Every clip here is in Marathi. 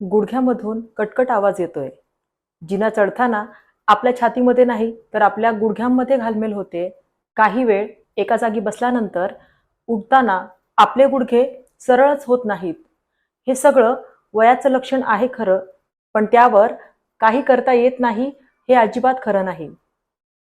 गुडघ्यामधून कटकट आवाज येतोय. जिना चढताना आपल्या छातीमध्ये नाही तर आपल्या गुडघ्यांमध्ये घालमेल होते. काही वेळ एका जागी बसल्यानंतर उठताना आपले गुडघे सरळच होत नाहीत. हे सगळं वयाचं लक्षण आहे खरं पण त्यावर काही करता येत नाही हे अजिबात खरं नाही.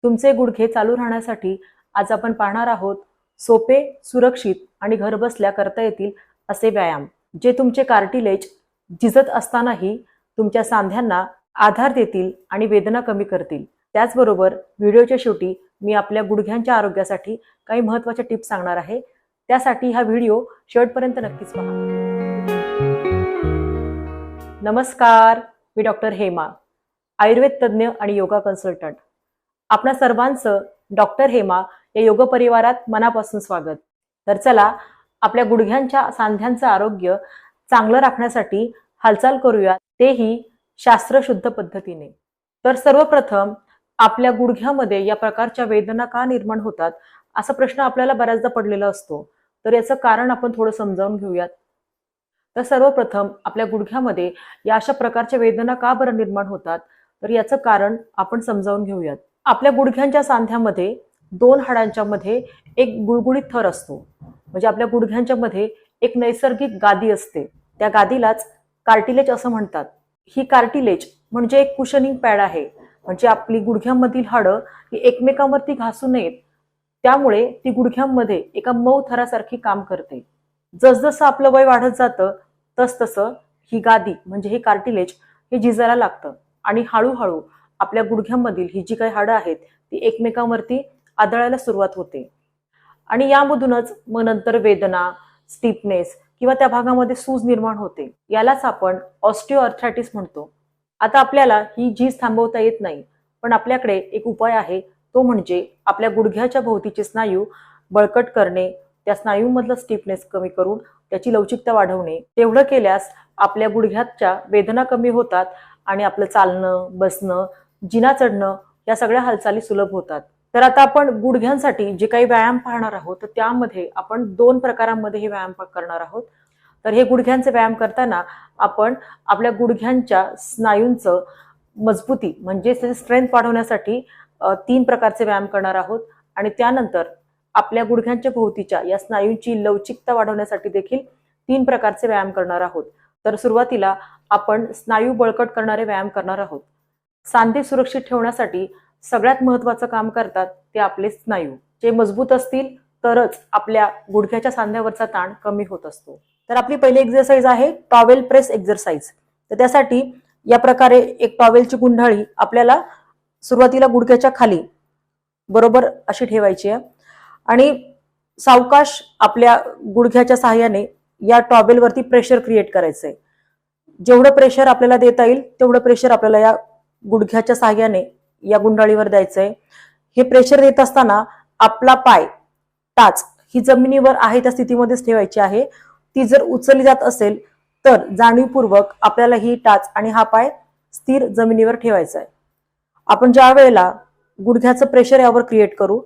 तुमचे गुडघे चालू राहण्यासाठी आज आपण पाहणार आहोत सोपे सुरक्षित आणि घरबसल्या करता येतील असे व्यायाम जे तुमचे कार्टिलेज झिजत असतानाही तुमच्या सांध्यांना आधार देतील आणि वेदना कमी करतील. त्याचबरोबर व्हिडिओच्या शेवटी मी आपल्या गुडघ्यांच्या आरोग्यासाठी काही महत्त्वाच्या टिप्स सांगणार आहे. त्यासाठी हा व्हिडिओ शेवटपर्यंत नक्कीच पहा. नमस्कार मी डॉक्टर हेमा आयुर्वेद तज्ज्ञ आणि योगा कन्सल्टंट. आपणा सर्वांचं डॉक्टर हेमा या योग परिवारात मनापासून स्वागत. तर चला आपल्या गुडघ्यांच्या सांध्यांचं आरोग्य चांगलं राखण्यासाठी हालचाल करूया तेही शास्त्रशुद्ध पद्धतीने. तर सर्वप्रथम आपल्या गुडघ्यामध्ये या प्रकारच्या वेदना का निर्माण होतात असा प्रश्न आपल्याला बऱ्याचदा पडलेला असतो. तर याचं कारण आपण थोडं समजावून घेऊयात. तर सर्वप्रथम आपल्या गुडघ्यामध्ये या अशा प्रकारच्या वेदना का बरं निर्माण होतात? तर याचं कारण आपण समजावून घेऊयात. आपल्या गुडघ्यांच्या सांध्यामध्ये दोन हाडांच्या मध्ये एक गुळगुळीत थर असतो. म्हणजे आपल्या गुडघ्यांच्या मध्ये एक नैसर्गिक गादी असते. त्या गादीलाच कार्टिलेज असं म्हणतात. ही कार्टिलेज म्हणजे एक कुशनिंग पॅड आहे. म्हणजे आपली गुडघ्यांमधील हाडं ही एकमेकांवरती घासू नयेत. त्यामुळे ती गुडघ्यांमध्ये एका मऊ थरासारखी काम करते. जसजसं आपलं वय वाढत जातं तसतसं ही गादी म्हणजे हे कार्टिलेज हे झिजायला लागतं. आणि हळूहळू आपल्या गुडघ्यांमधील ही जी काही हाडं आहेत ती एकमेकांवरती आदळायला सुरुवात होते. आणि यामधूनच मग नंतर वेदना स्टिफनेस किंवा त्या भागामध्ये सूज निर्माण होते. यालाच आपण ऑस्टिओअर्थरायटिस म्हणतो. आता आपल्याला ही झीज थांबवता येत नाही पण आपल्याकडे एक उपाय आहे तो म्हणजे आपल्या गुडघ्याच्या भोवतीचे स्नायू बळकट करणे त्या स्नायूमधलं स्टिफनेस कमी करून त्याची लवचिकता वाढवणे. तेवढं केल्यास आपल्या गुडघ्याच्या वेदना कमी होतात आणि आपलं चालणं बसणं जिना चढणं या सगळ्या हालचाली सुलभ होतात. तर आता आपण गुडघ्यांसाठी जे काही व्यायाम पाहणार आहोत तर त्यामध्ये आपण दोन प्रकारांमध्ये हे व्यायाम करणार आहोत. तर हे गुडघ्यांचे व्यायाम करताना आपण आपल्या गुडघ्यांच्या स्नायूंचं मजबूती म्हणजे स्ट्रेंथ वाढवण्यासाठी तीन प्रकारचे व्यायाम करणार आहोत. आणि त्यानंतर आपल्या गुडघ्यांच्या भोवतीच्या या स्नायूंची लवचिकता वाढवण्यासाठी देखील तीन प्रकारचे व्यायाम करणार आहोत. तर सुरुवातीला आपण स्नायू बळकट करणारे व्यायाम करणार आहोत. सांधे सुरक्षित ठेवण्यासाठी सगळ्यात महत्वाचं काम करतात ते आपले स्नायू हो. जे मजबूत असतील तरच आपल्या गुडघ्याच्या सांध्यावरचा ताण कमी होत असतो. तर आपली पहिली एक्झरसाइज आहे टॉवेल प्रेस एक्झरसाइज तर त्यासाठी या प्रकारे एक टॉवेलची गुंडाळी आपल्याला सुरुवातीला गुडघ्याच्या खाली बरोबर अशी ठेवायची आहे. आणि सावकाश आपल्या गुडघ्याच्या सहाय्याने या टॉवेलवरती प्रेशर क्रिएट करायचंय. जेवढं प्रेशर आपल्याला देता येईल तेवढं प्रेशर आपल्याला या गुडघ्याच्या सहाय्याने या गुंडाळीवर द्यायचंय. हे प्रेशर देत असताना आपला पाय टाच ही जमिनीवर आहे त्या स्थितीमध्येच ठेवायची आहे. ती जर उचलली जात असेल तर जाणीवपूर्वक आपल्याला ही टाच आणि हा पाय स्थिर जमिनीवर ठेवायचा आहे आपण ज्या वेळेला गुडघ्याचं प्रेशर यावर क्रिएट करू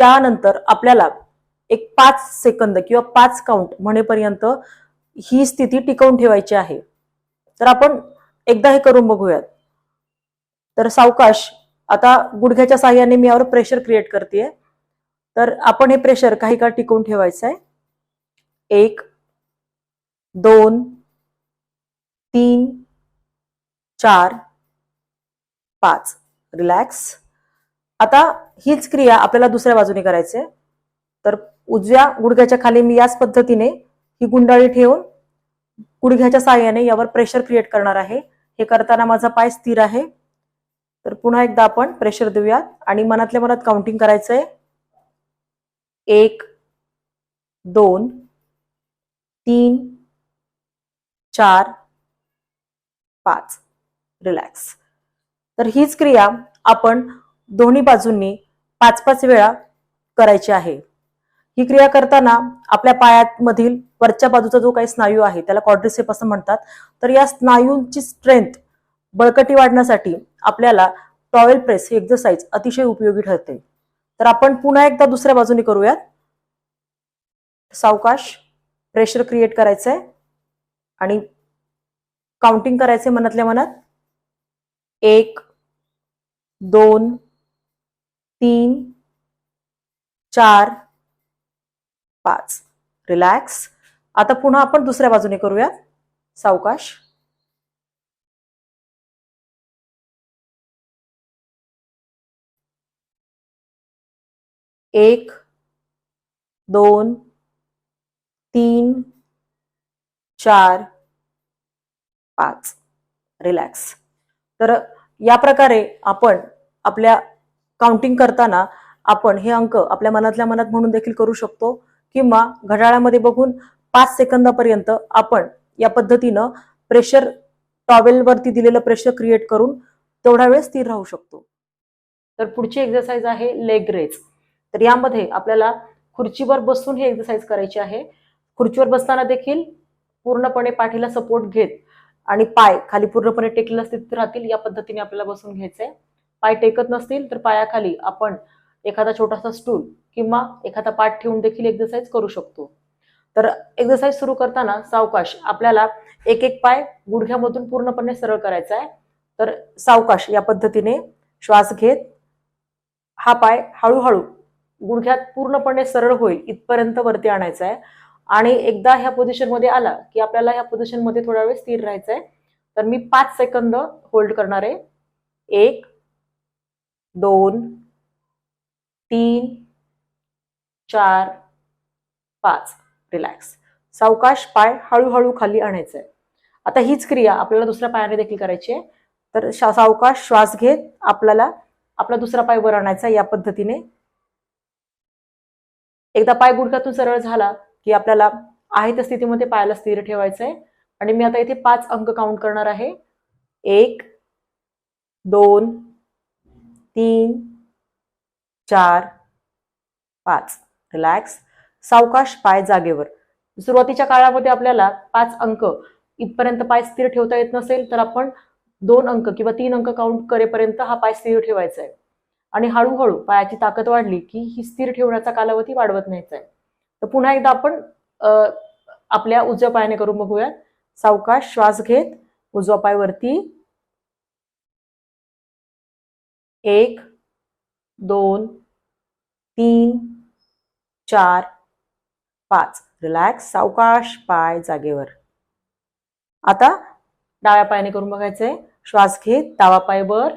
त्यानंतर आपल्याला एक पाच सेकंद किंवा पाच काउंट म्हणेपर्यंत ही स्थिती टिकवून ठेवायची आहे. तर आपण एकदा हे करून बघूयात. तर सावकाश आता गुडघ्याच्या साह्याने मी यावर प्रेशर क्रिएट करते तर आपण हे प्रेशर काही काळ टिकवून ठेवायचं आहे एक दोन तीन चार पाच. रिलॅक्स आता हीच क्रिया आपल्याला दुसऱ्या बाजूने करायची आहे तर उजव्या गुडघ्याच्या खाली मी याच पद्धतीने ही गुंडाळी ठेवून गुडघ्याच्या साहाय्याने यावर प्रेशर क्रिएट करणार आहे. हे करताना माझा पाय स्थिर आहे. तर पुन्हा एकदा आपण प्रेशर देऊयात. आणि मनातल्या मनात काउंटिंग करायचंय. एक दोन तीन चार पाच. रिलॅक्स तर हीच क्रिया आपण दोन्ही बाजूंनी पाच पाच वेळा करायची आहे. ही क्रिया करताना आपल्या पायामधील वरच्या बाजूचा जो काही स्नायू आहे त्याला कॉड्रिसेप असं म्हणतात. तर या स्नायूंची स्ट्रेंथ बळकटी वाढण्यासाठी आपल्याला टॉवेल प्रेस ही एक्झरसाइज अतिशय उपयोगी ठरते. तर आपण पुन्हा एकदा दुसऱ्या बाजूने करूयात. सावकाश प्रेशर क्रिएट करायचंय. आणि काउंटिंग करायचे मनातल्या मनात. एक दोन तीन चार पाच. रिलॅक्स आता पुन्हा आपण दुसऱ्या बाजूने करूया सावकाश एक दोन तीन चार पाच. रिलॅक्स तर या प्रकारे आपण आपल्या काउंटिंग करताना आपण हे अंक आपल्या मनातल्या मनात म्हणून देखील करू शकतो किंवा घड्याळामध्ये बघून पाच सेकंदापर्यंत आपण या पद्धतीनं प्रेशर टॉवेलवरती दिलेलं प्रेशर क्रिएट करून तेवढा वेळ स्थिर राहू शकतो. तर पुढची एक्सरसाइज आहे लेग रेज तर यामध्ये आपल्याला खुर्चीवर बसून ही एक्सरसाइज करायची आहे. खुर्चीवर बसताना देखील पूर्णपणे पाठीला सपोर्ट घेत आणि पाय खाली पूर्णपणे टेकलेल्या स्थितीत राहतील या पद्धतीने आपल्याला बसून घ्यायचंय. पाय टेकत नसतील तर पायाखाली आपण एखादा छोटासा स्टूल किंवा एखादा पाठ ठेवून देखील एक्सरसाइज करू शकतो. तर एक्सरसाइज सुरू करताना सावकाश आपल्याला एक एक पाय गुडघ्यामधून पूर्णपणे सरळ करायचा आहे तर सावकाश या पद्धतीने श्वास घेत हा पाय हळूहळू गुडघ्यात पूर्णपणे सरळ होईल इथपर्यंत वरती आणायचं आहे आणि एकदा ह्या पोझिशनमध्ये आला की आपल्याला ह्या पोझिशनमध्ये थोडा वेळ स्थिर राहायचं आहे तर मी पाच सेकंद होल्ड करणार आहे. एक दोन तीन चार पाच. रिलॅक्स सावकाश पाय हळूहळू खाली आणायचं आहे आता हीच क्रिया आपल्याला दुसऱ्या पायाने देखील करायची आहे. तर सावकाश श्वास घेत आपल्याला आपला दुसरा पाय वर आणायचा या पद्धतीने. एकदा पाय गुडघ्यातून सरळ झाला की आपल्याला आहे त्या स्थितीमध्ये पायाला स्थिर ठेवायचं आहे आणि मी आता इथे पाच अंक काउंट करणार आहे. एक दोन तीन चार पाच. रिलॅक्स सावकाश पाय जागेवर. सुरुवातीच्या काळामध्ये आपल्याला पाच अंक इथपर्यंत पाय स्थिर ठेवता येत नसेल तर आपण दोन अंक किंवा तीन अंक काउंट करेपर्यंत हा पाय स्थिर ठेवायचा आहे आणि हळूहळू पायाची ताकद वाढली की ही स्थिर ठेवण्याचा कालावधी वाढवत न्यायचा आहे. तर पुन्हा एकदा आपण आपल्या उजव्या पायाने करून बघूयात. सावकाश श्वास घेत उजवा पाय वरती एक दोन तीन चार पाच. रिलॅक्स सावकाश पाय जागेवर. आता डाव्या पायाने करून बघायचंय. श्वास घेत डावा पाय वर.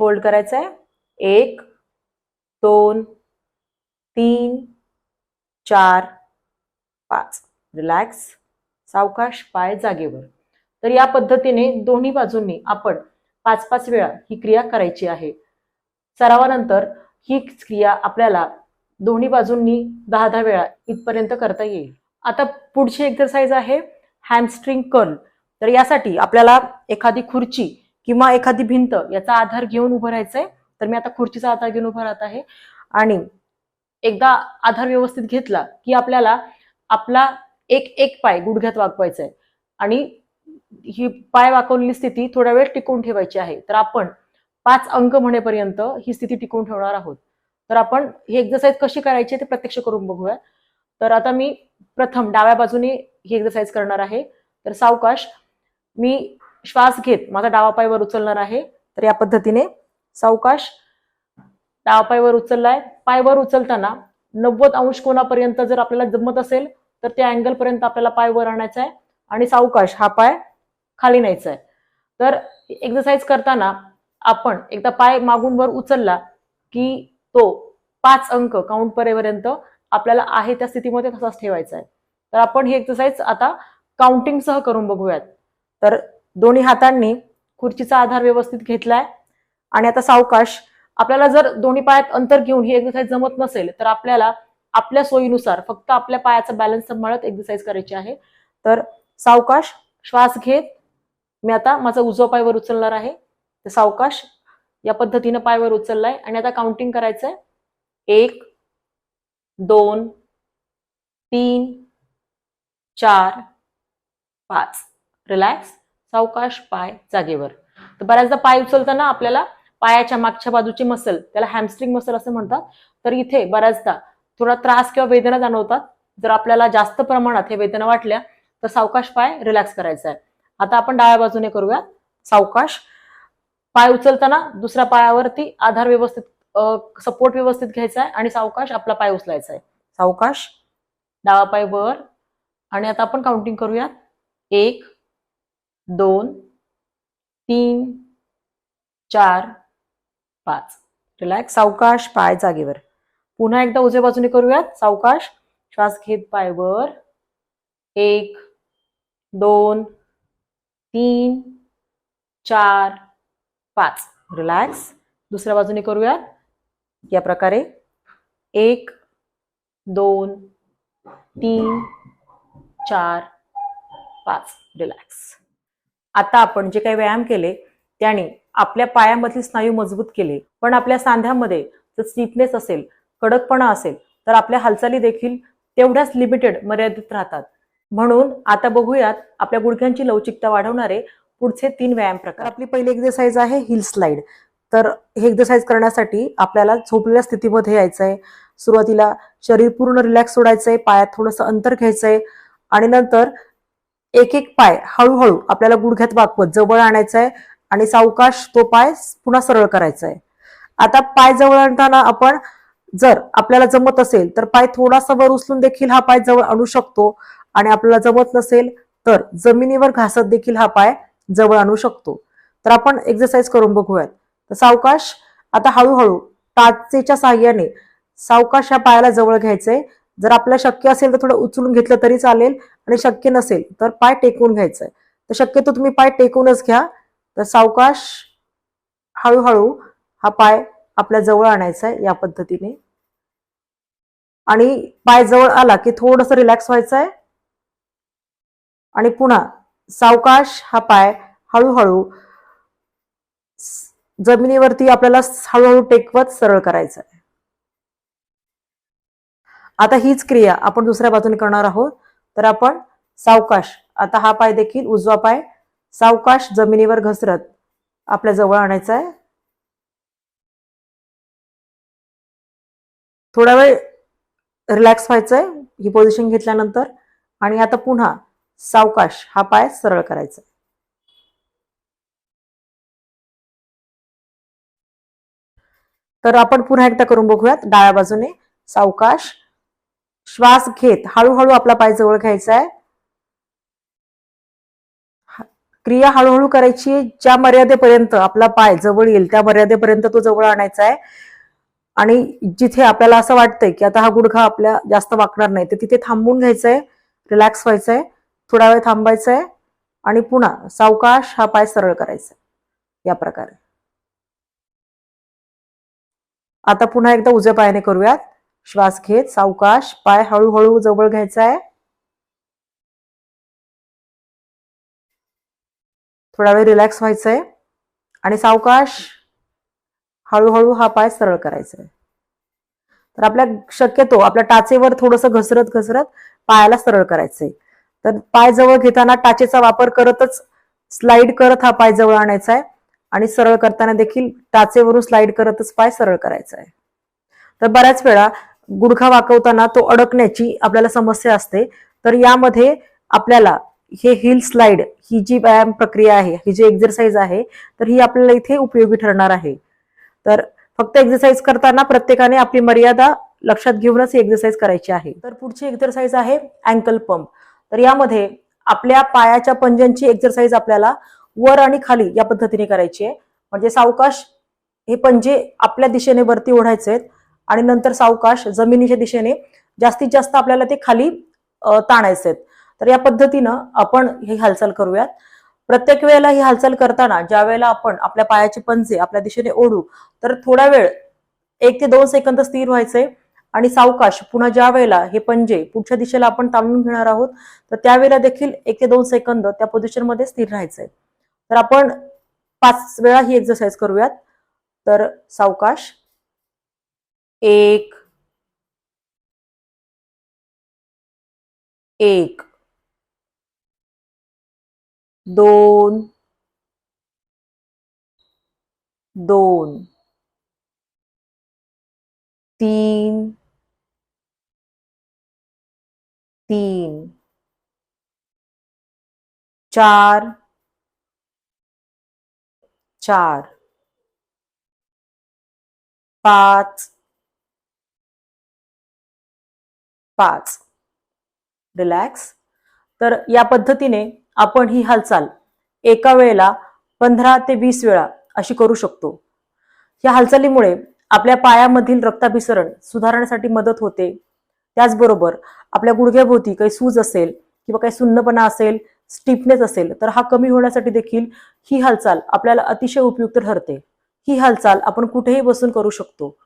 फोल्ड करायचं आहे. एक दोन तीन चार पाच. रिलॅक्स. सावकाश पाय जागेवर. तर या पद्धतीने दोन्ही बाजूंनी आपण पाच पाच वेळा ही क्रिया करायची आहे. सरावानंतर ही क्रिया आपल्याला दोन्ही बाजूंनी दहा दहा वेळा इथपर्यंत करता येईल. आता पुढची एक्सरसाइज आहे हॅमस्ट्रिंग कर्ल तर यासाठी आपल्याला एखादी खुर्ची किंवा एखादी भिंत याचा आधार घेऊन उभं राहायचंय तर मी आता खुर्चीचा आधार घेऊन उभं राहत आहे. आणि एकदा आधार व्यवस्थित घेतला की आपल्याला आपला एक एक पाय गुडघ्यात वाकवायचा आहे आणि ही पाय वाकवलेली स्थिती थोडा वेळ टिकवून ठेवायची आहे. तर आपण पाच अंक म्हणेपर्यंत ही स्थिती टिकवून ठेवणार आहोत. तर आपण ही एक्झरसाइज कशी करायची ते प्रत्यक्ष करून बघूया. तर आता मी प्रथम डाव्या बाजूने ही एक्झरसाइज करणार आहे. तर सावकाश मी श्वास घेत माझा डावा पाय वर उचलणार आहे. तर या पद्धतीने सावकाश डावा पाय वर उचललाय. पाय वर उचलताना नव्वद अंश कोणापर्यंत जर आपल्याला जमत असेल तर त्या अँगल पर्यंत आपल्याला पाय वर आणायचा आहे आणि सावकाश हा पाय खाली न्यायचा आहे. तर एक्सरसाइज करताना आपण एकदा पाय मागून वर उचलला की तो पाच अंक काउंट पर्यंत आपल्याला आहे त्या स्थितीमध्ये तसाच ठेवायचा आहे. तर आपण ही एक्सरसाइज आता काउंटिंग सह करून बघूयात. तर दोन्ही हातांनी खुर्चीचा आधार व्यवस्थित घेतलाय. आणि आता सावकाश आपल्याला जर दोन्ही पायात अंतर घेऊन ही एक्सरसाइज जमत नसेल तर आपल्याला आपल्या सोयीनुसार फक्त आपल्या पायाचा बॅलन्स सांभाळत एक्सरसाइज करायची आहे. तर सावकाश श्वास घेत मी आता माझा उजवा पाय वर उचलणार आहे. तर सावकाश या पद्धतीनं पाय वर उचललाय. आणि आता काउंटिंग करायचंय. एक दोन तीन चार पाच. रिलॅक्स सावकाश पाय जागेवर. तर बऱ्याचदा पाय उचलताना आपल्याला पायाच्या मागच्या बाजूची मसल त्याला हॅमस्ट्रिंग मसल असं म्हणतात. तर इथे बऱ्याचदा थोडा त्रास किंवा वेदना जाणवतात. जर आपल्याला जास्त प्रमाणात हे वेदना वाटल्या तर सावकाश पाय रिलॅक्स करायचा आहे. आता आपण डाव्या बाजूने करूया सावकाश पाय उचलताना दुसऱ्या पायावरती आधार व्यवस्थित सपोर्ट व्यवस्थित घ्यायचा आहे आणि सावकाश आपला पाय उचलायचा आहे. सावकाश डावा पाय वर. आणि आता आपण काउंटिंग करूया एक दोन तीन चार पाच. रिलॅक्स सावकाश पाय जागेवर. पुन्हा एकदा उजव्या बाजूने करूयात. सावकाश. श्वास घेत पायवर. एक दोन तीन चार पाच. रिलॅक्स दुसऱ्या बाजूने करूयात. या प्रकारे. एक दोन तीन चार पाच. रिलॅक्स आता आपण जे काही व्यायाम केले त्याने आपल्या पायामधील स्नायू मजबूत केले. पण आपल्या सांध्यामध्ये जर स्टिफनेस असेल कडकपणा असेल तर आपल्या हालचाली देखील तेवढ्याच लिमिटेड मर्यादित राहतात. म्हणून आता बघूयात आपल्या गुडघ्यांची लवचिकता वाढवणारे पुढचे तीन व्यायाम प्रकार. आपली पहिली एक्सरसाइज आहे हिल स्लाइड. तर हे एक्सरसाइज करण्यासाठी आपल्याला झोपलेल्या स्थितीमध्ये यायचं आहे सुरुवातीला शरीर पूर्ण रिलॅक्स सोडायचं आहे पायात थोडंसं अंतर घ्यायचं आहे आणि नंतर एक एक पाय हळूहळू आपल्याला गुडघ्यात वाकवत जवळ आणायचं आहे आणि सावकाश तो पाय पुन्हा सरळ करायचा आहे आता पाय जवळ आणताना आपण जर आपल्याला जमत असेल तर पाय थोडासा वर उचलून देखील हा पाय जवळ आणू शकतो आणि आपल्याला जमत नसेल तर जमिनीवर घासत देखील हा पाय जवळ आणू शकतो. तर आपण एक्सरसाइज करून बघूयात. तर सावकाश आता हळूहळू टाचेच्या साह्याने सावकाश ह्या पायाला जवळ घ्यायचंय. जर आपल्याला शक्य असेल तर थोडं उचलून घेतलं तरी चालेल आणि शक्य नसेल तर पाय टेकवून घ्यायचंय. तर शक्यतो तुम्ही पाय टेकूनच घ्या. तर सावकाश हळूहळू हा पाय आपल्या जवळ आणायचा आहे या पद्धतीने. आणि पाय जवळ आला की थोडस रिलॅक्स व्हायचं आहे आणि पुन्हा सावकाश हा पाय हळूहळू जमिनीवरती आपल्याला हळूहळू टेकवत सरळ करायचं आहे आता हीच क्रिया आपण दुसऱ्या बाजूने करणार आहोत. तर आपण सावकाश आता हा पाय देखील उजवा पाय सावकाश जमिनीवर घसरत आपल्या जवळ आणायचा आहे. थोडा वेळ रिलॅक्स व्हायचंय ही पोझिशन घेतल्यानंतर. आणि आता पुन्हा सावकाश हा पाय सरळ करायचा तर आपण पुन्हा एकदा करून बघूयात. डाव्या बाजूने सावकाश श्वास घेत हळूहळू आपला पाय जवळ घ्यायचा आहे. क्रिया हळूहळू करायची ज्या मर्यादेपर्यंत आपला पाय जवळ येईल त्या मर्यादेपर्यंत तो जवळ आणायचा आहे. आणि जिथे आपल्याला असं वाटतंय की आता हा गुडघा आपल्या जास्त वाकणार नाही तर तिथे थांबून घ्यायचंय रिलॅक्स व्हायचंय थोडा वेळ थांबायचंय आणि पुन्हा सावकाश हा पाय सरळ करायचा या प्रकारे. आता पुन्हा एकदा उजव्या पायाने करूयात. श्वास घेत सावकाश पाय हळूहळू जवळ घ्यायचा आहे थोडा वेळ रिलॅक्स व्हायचंय आणि सावकाश हळूहळू हा पाय सरळ करायचा आहे तर आपल्या शक्यतो आपल्या टाचेवर थोडस घसरत घसरत पायाला सरळ करायचंय. तर पाय जवळ घेताना टाचेचा वापर करतच स्लाइड करत हा पाय जवळ आणायचा आहे आणि सरळ करताना देखील टाचेवरून स्लाइड करतच पाय सरळ करायचा आहे तर बऱ्याच वेळा गुडघा वाकवताना तो अडकण्याची आपल्याला समस्या असते. तर यामध्ये आपल्याला हे हिल स्लाइड ही जी व्यायाम प्रक्रिया आहे ही जी एक्झरसाइज आहे तर ही आपल्याला इथे उपयोगी ठरणार आहे. तर फक्त एक्झरसाइज करताना प्रत्येकाने आपली मर्यादा लक्षात घेऊनच ही एक्झरसाइज करायची आहे. तर पुढची एक्झरसाइज आहे अँकल पंप तर यामध्ये आपल्या पायाच्या पंजांची एक्झरसाइज आपल्याला वर आणि खाली या पद्धतीने करायची आहे. म्हणजे सावकाश हे पंजे आपल्या दिशेने वरती ओढायचे आहेत. आणि नंतर सावकाश जमिनीच्या दिशेने जास्तीत जास्त आपल्याला ते खाली ताणायचे आहेत. तर या पद्धतीनं आपण ही हालचाल करूयात. प्रत्येक वेळेला ही हालचाल करताना ज्या वेळेला आपण आपल्या पायाचे पंजे आपल्या दिशेने ओढू तर थोडा वेळ एक ते दोन सेकंद स्थिर व्हायचंय आणि सावकाश पुन्हा ज्या वेळेला हे पंजे पुढच्या दिशेला आपण ताणून घेणार आहोत तर त्यावेळेला देखील एक ते दोन सेकंद त्या पोझिशनमध्ये स्थिर राहायचंय तर आपण पाच वेळा ही एक्सरसाइज करूयात. तर सावकाश एक एक दोन दोन तीन तीन चार चार पाच पाच. रिलॅक्स तर या पद्धतीने आपण ही हालचाल एका वेळेला पंधरा ते वीस वेळा अशी करू शकतो. या हालचालीमुळे आपल्या पायामधील रक्ताभिसरण सुधारण्यासाठी मदत होते. त्याचबरोबर आपल्या गुडघ्याभोवती काही सूज असेल किंवा काही सुन्नपणा असेल स्टिफनेस असेल तर हा कमी होण्यासाठी देखील ही हालचाल आपल्याला अतिशय उपयुक्त ठरते. ही हालचाल आपण कुठेही बसून करू शकतो.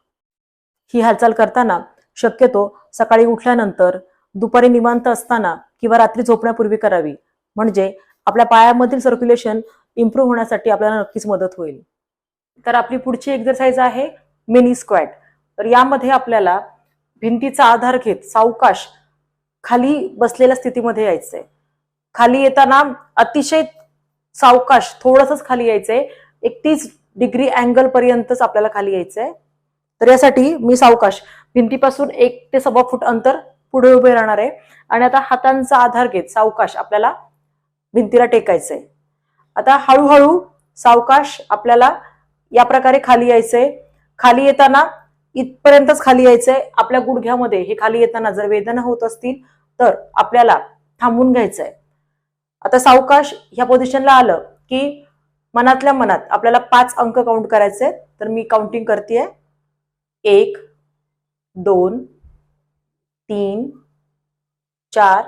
ही हालचाल करताना शक्यतो सकाळी उठल्यानंतर दुपारी निवांत असताना किंवा रात्री झोपण्यापूर्वी करावी. म्हणजे आपल्या पायामधील सर्क्युलेशन इम्प्रूव्ह होण्यासाठी आपल्याला नक्कीच मदत होईल. तर आपली पुढची एक्झरसाइज आहे मिनी स्क्वॅट तर यामध्ये आपल्याला भिंतीचा आधार घेत सावकाश खाली बसलेल्या स्थितीमध्ये यायचंय. खाली येताना अतिशय सावकाश थोडंसंच खाली यायचंय. एकतीस डिग्री अँगल पर्यंतच आपल्याला खाली यायचंय. तर यासाठी मी सावकाश भिंतीपासून एक ते सव्वा फूट अंतर पुढे उभे राहणार आहे. आणि आता हातांचा आधार घेत सावकाश आपल्याला भिंतीला टेकायचंय. आता हळूहळू सावकाश आपल्याला या प्रकारे खाली यायचंय. खाली येताना इथपर्यंतच खाली यायचंय. आपल्या गुडघ्यामध्ये हे खाली येताना जर वेदना होत असतील तर आपल्याला थांबून घ्यायचंय. आता सावकाश ह्या पोझिशनला आलं की मनातल्या मनात आपल्याला पाच अंक काउंट करायचे तर मी काउंटिंग करते एक दोन तीन चार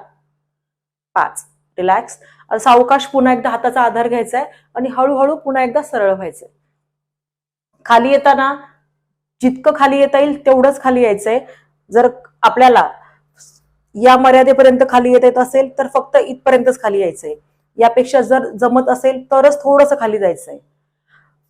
पाच. रिलॅक्स सावकाश पुन्हा एकदा हाताचा आधार घ्यायचा आहे आणि हळूहळू पुन्हा एकदा सरळ व्हायचंय. खाली येताना जितकं खाली येता येईल तेवढंच खाली यायचंय. जर आपल्याला या मर्यादेपर्यंत खाली येत येत असेल तर फक्त इथपर्यंतच खाली यायचंय. यापेक्षा जर जमत असेल तरच थोडंसं खाली जायचंय.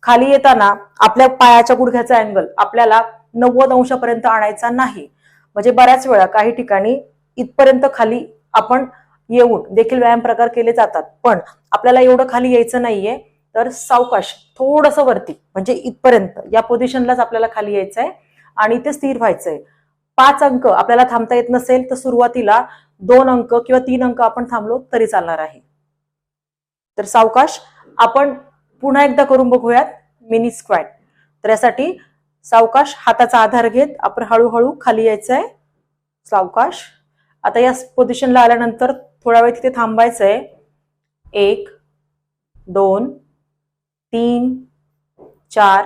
खाली येताना आपल्या पायाच्या गुडघ्याचा अँगल आपल्याला नव्वद अंशापर्यंत आणायचा नाही. म्हणजे बऱ्याच वेळा काही ठिकाणी इथपर्यंत खाली आपण येऊन देखील व्यायाम प्रकार केले जातात. पण आपल्याला एवढं खाली यायचं नाहीये. तर सावकाश थोडंसं वरती म्हणजे इथपर्यंत या पोझिशनलाच आपल्याला खाली यायचंय आणि ते स्थिर व्हायचंय. पाच अंक आपल्याला थांबता येत नसेल तर सुरुवातीला दोन अंक किंवा तीन अंक आपण थांबलो तरी चालणार आहे. तर सावकाश आपण पुन्हा एकदा करून बघूयात मिनी स्क्वॅट. तर यासाठी सावकाश हाताचा आधार घेत आपण हळूहळू खाली यायचंय. सावकाश. आता या पोझिशनला आल्यानंतर थोडा वेळ तिथे थांबायचंय. एक दोन तीन चार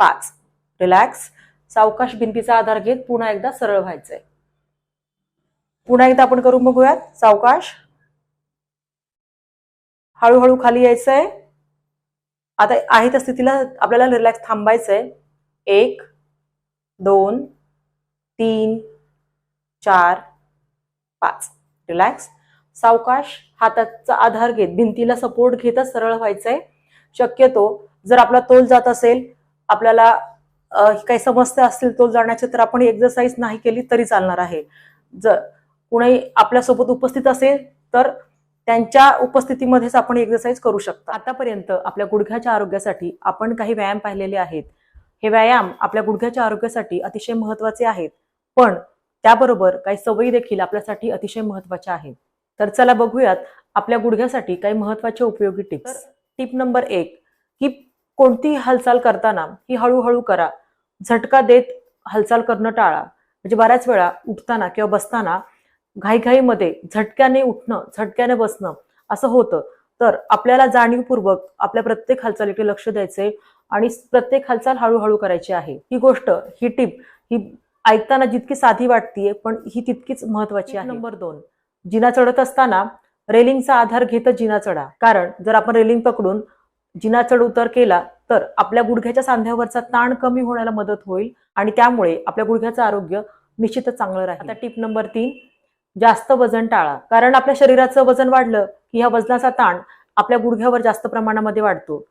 पाच. रिलॅक्स सावकाश भिंतीचा आधार घेत पुन्हा एकदा सरळ व्हायचंय. पुन्हा एकदा आपण करून बघूयात. सावकाश. हळूहळू खाली यायचंय. आता आहे त्या स्थितीला आपल्याला रिलॅक्स थांबायचंय. एक दोन तीन चार पाच. रिलॅक्स सावकाश हाताचा आधार घेत भिंतीला सपोर्ट घेतच सरळ व्हायचंय. शक्यतो जर आपला तोल जात असेल आपल्याला काही समस्या असतील तोल जाण्याची तर आपण एक्सरसाइज नाही केली तरी चालणार आहे. जर कुणी आपल्यासोबत उपस्थित असेल तर त्यांच्या उपस्थितीमध्येच आपण एक्सरसाइज करू शकतो. आतापर्यंत आपल्या गुडघ्याच्या आरोग्यासाठी आपण काही व्यायाम पाहिलेले आहेत. हे व्यायाम आपल्या गुडघ्याच्या आरोग्यासाठी अतिशय महत्त्वाचे आहेत. पण त्याबरोबर काही सवयी देखील आपल्यासाठी अतिशय महत्त्वाच्या आहेत. तर चला बघूयात आपल्या गुडघ्यासाठी काही महत्त्वाचे उपयोगी टिप्स. टिप नंबर एक की कोणतीही हालचाल करताना ही हळूहळू करा. झटका देत हालचाल करणं टाळा. म्हणजे बऱ्याच वेळा उठताना किंवा बसताना घाईघाईमध्ये झटक्याने उठणं झटक्याने बसणं असं होतं. तर आपल्याला जाणीवपूर्वक आपल्या प्रत्येक हालचालीकडे लक्ष द्यायचंय. आणि प्रत्येक हालचाल हळूहळू करायची आहे. ही गोष्ट ही टिप ही ऐकताना जितकी साधी वाटतीये पण ही तितकीच महत्वाची आहे. नंबर दोन. जिना चढत असताना रेलिंगचा आधार घेतच जिना चढा. कारण जर आपण रेलिंग पकडून जिना चढ उतर केला तर आपल्या गुडघ्याच्या सांध्यावरचा ताण कमी होण्याला मदत होईल आणि त्यामुळे आपल्या गुडघ्याचं आरोग्य निश्चितच चांगलं राहील. आता टिप नंबर तीन. जास्त वजन टाळा. कारण आपल्या शरीराचं वजन वाढलं की ह्या वजनाचा ताण आपल्या गुडघ्यावर जास्त प्रमाणामध्ये वाढतो.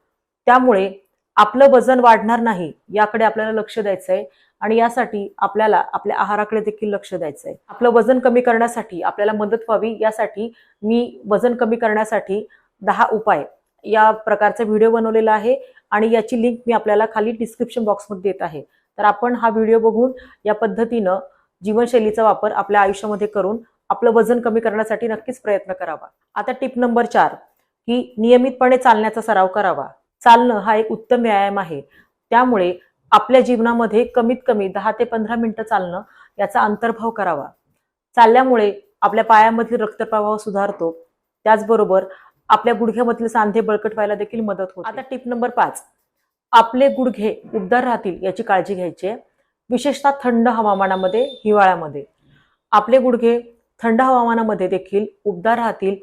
त्यामुळे आपलं वजन वाढणार नाही याकडे आपल्याला लक्ष द्यायचं आहे आणि यासाठी आपल्याला आपल्या आहाराकडे देखील लक्ष द्यायचं आहे आपलं वजन कमी करण्यासाठी आपल्याला मदत व्हावी यासाठी मी वजन कमी करण्यासाठी दहा उपाय या प्रकारचा व्हिडिओ बनवलेला आहे आणि याची लिंक मी आपल्याला खाली डिस्क्रिप्शन बॉक्समध्ये देत आहे. तर आपण हा व्हिडिओ बघून या पद्धतीनं जीवनशैलीचा वापर आपल्या आयुष्यामध्ये करून आपलं वजन कमी करण्यासाठी नक्कीच प्रयत्न करावा. आता टिप नंबर चार की नियमितपणे चालण्याचा सराव करावा. चालणं हा एक उत्तम व्यायाम आहे. त्यामुळे आपल्या जीवनामध्ये कमीत कमी दहा ते पंधरा मिनिटं चालणं याचा अंतर्भाव करावा. चालल्यामुळे आपल्या पायामधील रक्तप्रवाह सुधारतो. त्याचबरोबर आपल्या गुडघ्यामधील सांधे बळकट व्हायला देखील मदत होते. आता टिप नंबर पाच. आपले गुडघे उबदार राहतील याची काळजी घ्यायची आहे. विशेषतः थंड हवामानामध्ये हिवाळ्यामध्ये. आपले गुडघे थंड हवामानामध्ये देखील उबदार राहतील.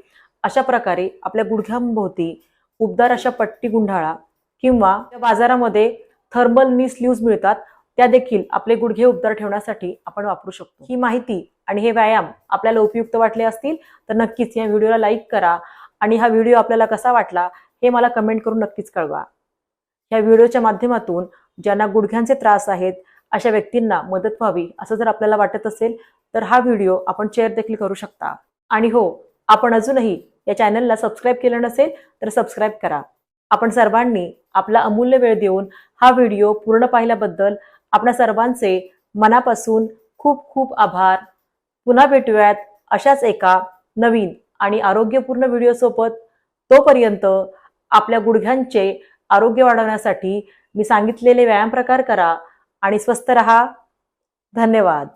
अशा प्रकारे आपल्या गुडघ्यांभोवती उबदार अशा पट्टी गुंढाळा किंवा बाजारामध्ये थर्मल नी स्लीव्ज मिळतात त्या देखील आपले गुडघे उबदार ठेवण्यासाठी आपण वापरू शकतो. ही माहिती आणि हे व्यायाम आपल्याला उपयुक्त वाटले असतील तर नक्कीच या व्हिडिओला लाईक करा आणि हा व्हिडिओ आपल्याला कसा वाटला हे मला कमेंट करून नक्कीच कळवा. या व्हिडिओच्या माध्यमातून ज्यांना गुडघ्यांचे त्रास आहेत अशा व्यक्तींना मदत व्हावी असं जर आपल्याला वाटत असेल तर हा व्हिडिओ आपण शेअर देखील करू शकता. आणि हो आपण अजूनही या चॅनलला सबस्क्राईब केलं नसेल तर सबस्क्राईब करा. आपण सर्वांनी आपला अमूल्य वेळ देऊन हा व्हिडिओ पूर्ण पाहिल्याबद्दल आपल्या सर्वांचे मनापासून खूप खूप आभार. पुन्हा भेटूयात अशाच एका नवीन आणि आरोग्यपूर्ण व्हिडिओसोबत तोपर्यंत आपल्या गुडघ्यांचे आरोग्य वाढवण्यासाठी मी सांगितलेले व्यायाम प्रकार करा आणि स्वस्थ रहा. धन्यवाद.